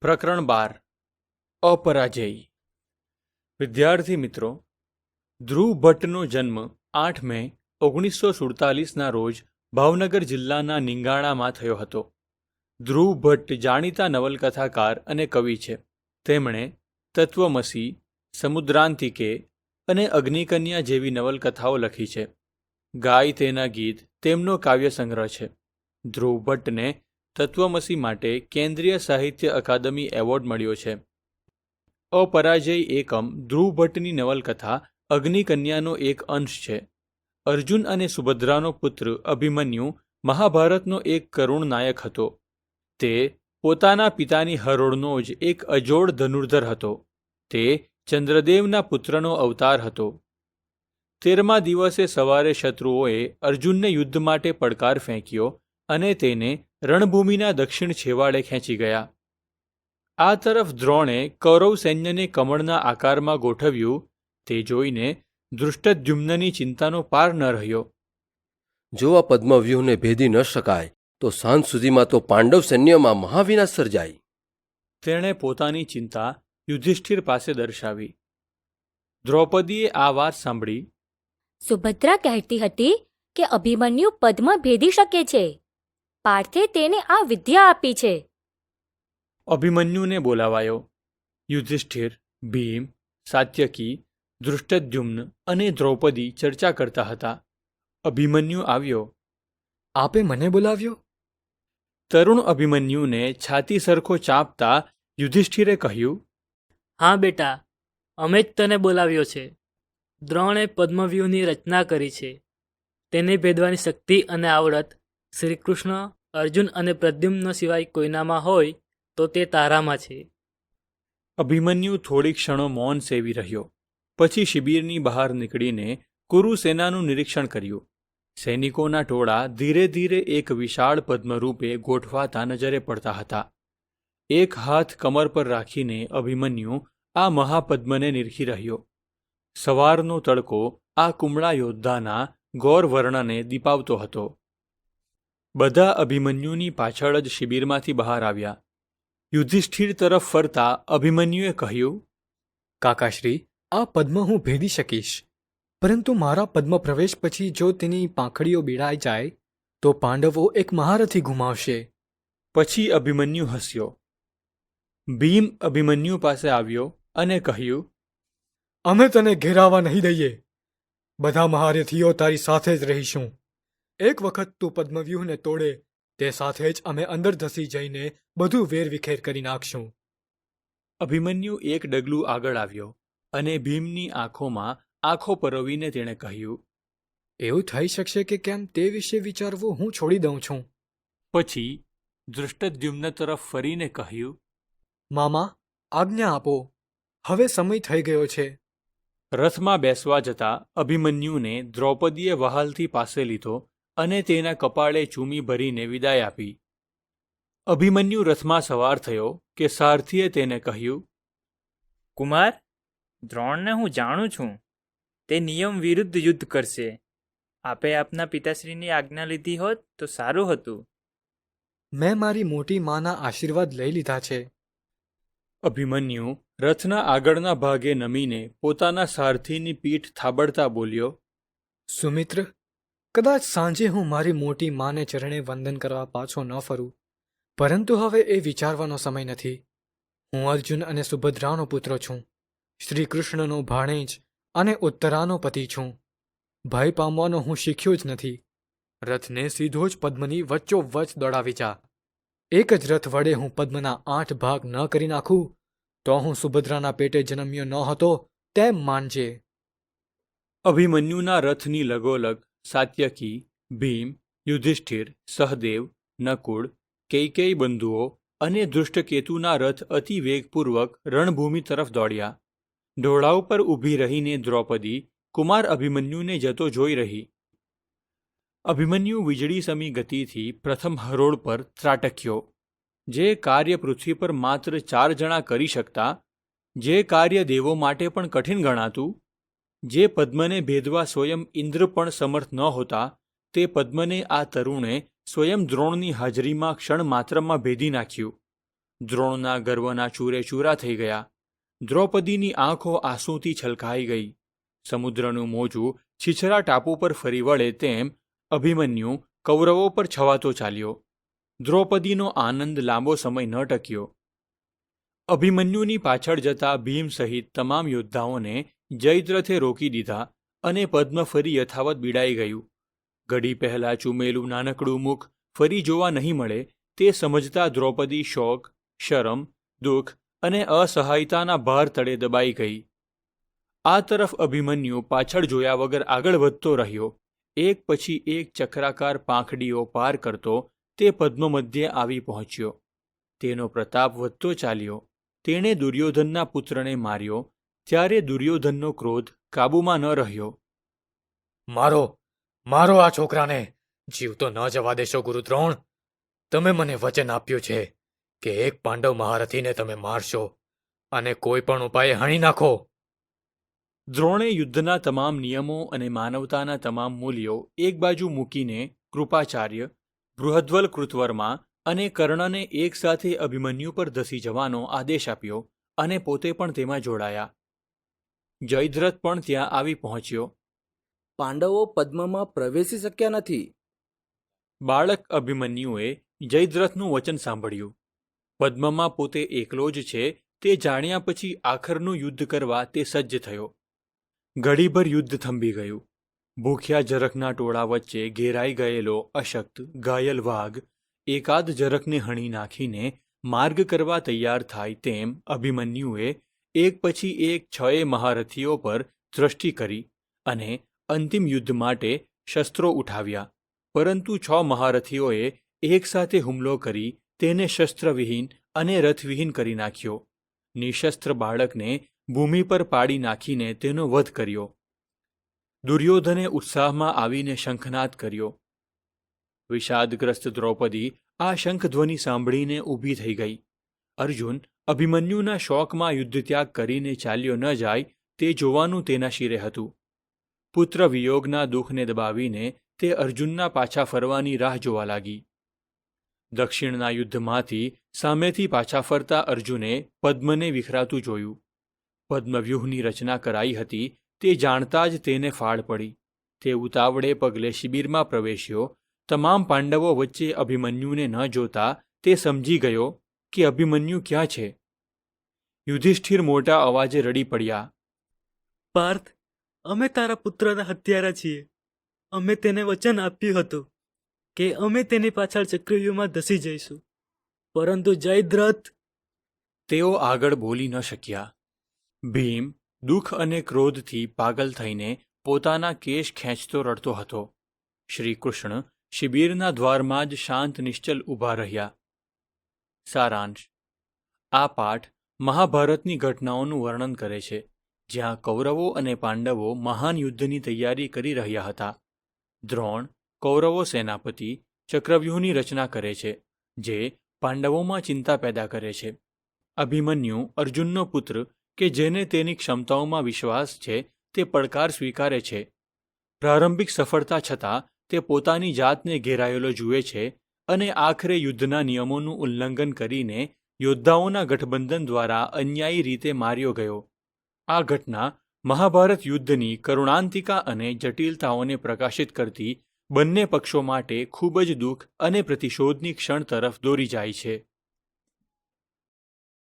પ્રકરણ બાર. અપરાજય વિદ્યાર્થી મિત્રો, ધ્રુવ ભટ્ટનો જન્મ આઠ મે ઓગણીસો સુડતાલીસના રોજ ભાવનગર જિલ્લાના નિંગાણામાં થયો હતો. ધ્રુવ ભટ્ટ જાણીતા નવલકથાકાર અને કવિ છે. તેમણે તત્વમસી, સમુદ્રાંતિકે અને અગ્નિકન્યા જેવી નવલકથાઓ લખી છે. ગાય તેના ગીત, તેમનો કાવ્ય સંગ્રહ છે. ધ્રુવ ભટ્ટને તત્વમસી માટે કેન્દ્રીય સાહિત્ય અકાદમી એવોર્ડ મળ્યો છે. અપરાજય એકમ ધ્રુવ ભટ્ટની નવલકથા અગ્નિકન્યાનો એક અંશ છે. અર્જુન અને સુભદ્રાનો પુત્ર અભિમન્યુ મહાભારતનો એક કરુણ નાયક હતો. તે પોતાના પિતાની હરોળનો જ એક અજોડ ધનુર્ધર હતો. તે ચંદ્રદેવના પુત્રનો અવતાર હતો. તેરમા દિવસે સવારે શત્રુઓએ અર્જુનને યુદ્ધ માટે પડકાર ફેંક્યો અને તેને રણભૂમિના દક્ષિણ છેવાડે ખેંચી ગયા. આ તરફ દ્રોણે કૌરવ સૈન્યને કમળના આકારમાં ગોઠવ્યું તે જોઈને દૃષ્ટદ્યુમ્નની ચિંતાનો પાર ન રહ્યો. જો આ પદ્મવ્યૂહને ભેદી ન શકાય તો સાંજ સુધીમાં તો પાંડવ સૈન્યમાં મહાવિનાશ સર્જાય. તેણે પોતાની ચિંતા યુધિષ્ઠિર પાસે દર્શાવી. દ્રૌપદીએ આ વાત સાંભળી. સુભદ્રા કહેતી હતી કે અભિમન્યુ પદ્મ ભેદી શકે છે. પાર્થે તેને આ વિદ્યા આપી છે. અભિમન્યુને બોલાવાયો. યુધિષ્ઠિર ભીમ સાત્યકી દૃષ્ટદ્યુમ્ન અને દ્રૌપદી ચર્ચા કરતા હતા. અભિમન્યુ આવ્યો. આપે મને બોલાવ્યો? તરુણ અભિમન્યુને છાતી સરખો ચાપતા યુધિષ્ઠિરે કહ્યું હા બેટા અમે જ તને બોલાવ્યો છે. દ્રોણે પદ્મવ્યૂહની રચના કરી છે. તેને ભેદવાની શક્તિ અને આવડત શ્રીકૃષ્ણ અર્જુન અને પ્રદ્યુમ્ન સિવાય કોઈનામાં હોય તો તે તારામાં છે. અભિમન્યુ થોડી ક્ષણો મૌન સેવી રહ્યો. પછી શિબિરની બહાર નીકળીને કુરુ સેનાનું નિરીક્ષણ કર્યું. સૈનિકોના ટોળા ધીરે ધીરે એક વિશાળ પદ્મરૂપે ગોઠવાતા નજરે પડતા હતા. એક હાથ કમર પર રાખીને અભિમન્યુ આ મહાપદ્મને નિરખી રહ્યો. સવારનો તડકો આ કુમળા યોદ્ધાના ગૌરવર્ણને દીપાવતો હતો. બધા અભિમન્યુની પાછળ જ શિબિરમાંથી બહાર આવ્યા. યુધિષ્ઠિર તરફ ફરતા અભિમન્યુએ કહ્યું, કાકાશ્રી, આ પદ્મ હું ભેદી શકીશ. પરંતુ મારા પદ્મ પ્રવેશ પછી જો તેની પાંખડીઓ બીડાઈ જાય, તો પાંડવો એક મહારથી ગુમાવશે. પછી અભિમન્યુ હસ્યો. ભીમ અભિમન્યુ પાસે આવ્યો અને કહ્યું, અમે તને ઘેરાવા નહીં દઈએ. બધા મહારથીઓ તારી સાથે જ રહીશું. એક વખત તું પદ્મવ્યૂહને તોડે તે સાથે જ અમે અંદર ધસી જઈને બધું વેરવિખેર કરી નાખશું. અભિમન્યુ એક ડગલું આગળ આવ્યો અને ભીમની આંખોમાં આંખો પરોવીને તેણે કહ્યું એવું થઈ શકશે કે કેમ તે વિશે વિચારવું હું છોડી દઉં છું. પછી દૃષ્ટદ્યુમ્ન તરફ ફરીને કહ્યું મામા આજ્ઞા આપો. હવે સમય થઈ ગયો છે. રથમાં બેસવા જતા અભિમન્યુને દ્રૌપદીએ વહાલથી પાસે લીધો અને તેના કપાળે ચૂમી ભરીને વિદાય આપી. અભિમન્યુ રથમાં સવાર થયો કે સારથીએ તેને કહ્યું કુમાર દ્રોણને હું જાણું છું. તે નિયમ વિરુદ્ધ યુદ્ધ કરશે. આપે આપના પિતાશ્રીની આજ્ઞા લીધી હોત તો સારું હતું. મેં મારી મોટી માના આશીર્વાદ લઈ લીધા છે. અભિમન્યુ રથના આગળના ભાગે નમીને પોતાના સારથીની પીઠ થાબડતા બોલ્યો સુમિત્ર કદાચ સાંજે હું મારી મોટી માને ચરણે વંદન કરવા પાછો ન ફરું. પરંતુ હવે એ વિચારવાનો સમય નથી. હું અર્જુન અને સુભદ્રાનો પુત્ર છું. શ્રી કૃષ્ણનો ભાણેજ અને ઉત્તરાનો પતિ છું. ભય પામવાનો હું શીખ્યો જ નથી. રથને સીધો જ પદ્મની વચ્ચોવચ્ચ દોડાવી જા. એક જ રથ વડે હું પદ્મના આઠ ભાગ ન કરી નાખું, તો હું સુભદ્રાના પેટે જન્મ્યો ન હતો, તેમ માનજે. અભિમન્યુના રથની લગોલગ સાત્યકી, ભીમ, યુધિષ્ઠિર, સહદેવ, નકુળ, કૈકેયી બંધુઓ અને દુષ્ટકેતુના રથ અતિ વેગપૂર્વક રણભૂમિ તરફ દોડ્યા. ઢોળા ઉપર ઊભી રહીને દ્રૌપદી કુમાર અભિમન્યુને જતો જોઈ રહી. અભિમન્યુ વીજળી સમી ગતિથી પ્રથમ હરોળ પર ત્રાટક્યો. જે કાર્ય પૃથ્વી પર માત્ર ચાર જણા કરી શકતા, જે કાર્ય દેવો માટે પણ કઠિન ગણાતું જે પદ્મને ભેદવા સ્વયં ઇન્દ્ર પણ સમર્થ ન હોતા, તે પદ્મને આ તરુણે સ્વયં દ્રોણની હાજરીમાં ક્ષણ માત્રમાં ભેદી નાખ્યું. દ્રોણના ગર્વના ચૂરે ચૂરા થઈ ગયા. દ્રૌપદીની આંખો આંસુથી છલકાઈ ગઈ. સમુદ્રનું મોજું છીછરા ટાપુ પર ફરી વળે તેમ અભિમન્યુ કૌરવો પર છવાતો ચાલ્યો. દ્રૌપદીનો આનંદ લાંબો સમય ન ટક્યો. અભિમન્યુની પાછળ જતા ભીમ સહિત તમામ યોદ્ધાઓને જયદ્રથે રોકી દીધા અને પદ્મ ફરી યથાવત બીડાઈ ગયું. ઘડી પહેલાં ચૂમેલું નાનકડું મુખ ફરી જોવા નહીં મળે તે સમજતા દ્રૌપદી શોક, શરમ, દુઃખ અને અસહાયતાના ભાર તળે દબાઈ ગઈ. આ તરફ અભિમન્યુ પાછળ જોયા વગર આગળ વધતો રહ્યો. એક પછી એક ચક્રાકાર પાંખડીઓ પાર કરતો તે પદ્મ મધ્યે આવી પહોંચ્યો. તેનો પ્રતાપ વધતો ચાલ્યો. તેણે દુર્યોધનના પુત્રને માર્યો ત્યારે દુર્યોધનનો ક્રોધ કાબૂમાં ન રહ્યો. મારો મારો આ છોકરાને જીવતો ન જવા દેશો ગુરુદ્રોણ. તમે મને વચન આપ્યું છે કે એક પાંડવ મહારથીને તમે મારશો અને કોઈ પણ ઉપાયે હણી નાખો. દ્રોણે યુદ્ધના તમામ નિયમો અને માનવતાના તમામ મૂલ્યો એક બાજુ મૂકીને કૃપાચાર્ય બૃહદ્વલ કૃતવર્મા અને કર્ણને એકસાથે અભિમન્યુ પર ધસી જવાનો આદેશ આપ્યો અને પોતે પણ તેમાં જોડાયા. જયદ્રથ પણ ત્યાં આવી પહોંચ્યો. પાંડવો પદ્મમાં પ્રવેશી શક્યા નથી. બાળક અભિમન્યુએ જયદ્રથનું વચન સાંભળ્યું. પદ્મમાં પોતે એકલો જ છે તે જાણ્યા પછી આખરનું યુદ્ધ કરવા તે સજ્જ થયો. ઘડીભર યુદ્ધ થંભી ગયું. ભૂખ્યા જરખના ટોળા વચ્ચે ઘેરાઈ ગયેલો અશક્ત ઘાયલ વાઘ એકાદ જરખને હણી નાખીને માર્ગ કરવા તૈયાર થાય તેમ અભિમન્યુએ એક પછી એક છએ મહારથીઓ પર દ્રષ્ટિ કરી અને અંતિમ યુદ્ધ માટે શસ્ત્રો ઉઠાવ્યા. પરંતુ છ મહારથીઓએ એકસાથે હુમલો કરી તેને શસ્ત્રવિહીન અને રથવિહીન કરી નાખ્યો. નિશસ્ત્ર બાળકને ભૂમિ પર પાડી નાખીને તેનો વધ કર્યો. દુર્યોધને ઉત્સાહમાં આવીને શંખનાદ કર્યો. વિષાદગ્રસ્ત દ્રૌપદી આ શંખધ્વનિ સાંભળીને ઊભી થઈ ગઈ. અર્જુન અભિમન્યુના શોકમાં યુદ્ધત્યાગ કરીને ચાલ્યો ન જાય તે જોવાનું તેના શિરે હતું. પુત્ર વિયોગના દુઃખને દબાવીને તે અર્જુનના પાછા ફરવાની રાહ જોવા લાગી. દક્ષિણના યુદ્ધમાંથી સામેથી પાછા ફરતા અર્જુને પદ્મને વિખરાતું જોયું. પદ્મવ્યૂહની રચના કરાઈ હતી તે જાણતા જ તેને ફાળ પડી. તે ઉતાવળે પગલે શિબિરમાં પ્રવેશ્યો. તમામ પાંડવો વચ્ચે અભિમન્યુને ન જોતા તે સમજી ગયો કે અભિમન્યુ ક્યાં છે? યુધિષ્ઠિર મોટા અવાજે રડી પડ્યા. પાર્થ અમે તારા પુત્રના હત્યારા છીએ. અમે તેને વચન આપ્યું હતું કે અમે તેની પાછળ ચક્રવ્યૂહમાં ધસી જઈશું. પરંતુ જયદ્રથ તેઓ આગળ બોલી ન શક્યા. ભીમ દુઃખ અને ક્રોધથી પાગલ થઈને પોતાના કેશ ખેંચતો રડતો હતો. શ્રી કૃષ્ણ શિબિરના દ્વારમાં જ શાંત નિશ્ચલ ઊભા રહ્યા. સારાંશ. આ પાઠ મહાભારતની ઘટનાઓનું વર્ણન કરે છે, જ્યાં કૌરવો અને પાંડવો મહાન યુદ્ધની તૈયારી કરી રહ્યા હતા. દ્રોણ, કૌરવો સેનાપતિ, ચક્રવ્યૂહની રચના કરે છે, જે પાંડવોમાં ચિંતા પેદા કરે છે. અભિમન્યુ અર્જુનનો પુત્ર કે જેને તેની ક્ષમતાઓમાં વિશ્વાસ છે તે પડકાર સ્વીકારે છે. પ્રારંભિક સફળતા છતાં તે પોતાની જાતને ઘેરાયેલો જુએ છે અને આખરે યુદ્ધના નિયમોનું ઉલ્લંઘન કરીને યોદ્ધાઓના ગઠબંધન દ્વારા અન્યાયી રીતે માર્યો ગયો. આ ઘટના મહાભારત યુદ્ધની કરુણાંતિકા અને જટિલતાઓને પ્રકાશિત કરતી બંને પક્ષો માટે ખૂબ જ દુઃખ અને પ્રતિશોધની ક્ષણ તરફ દોરી જાય છે.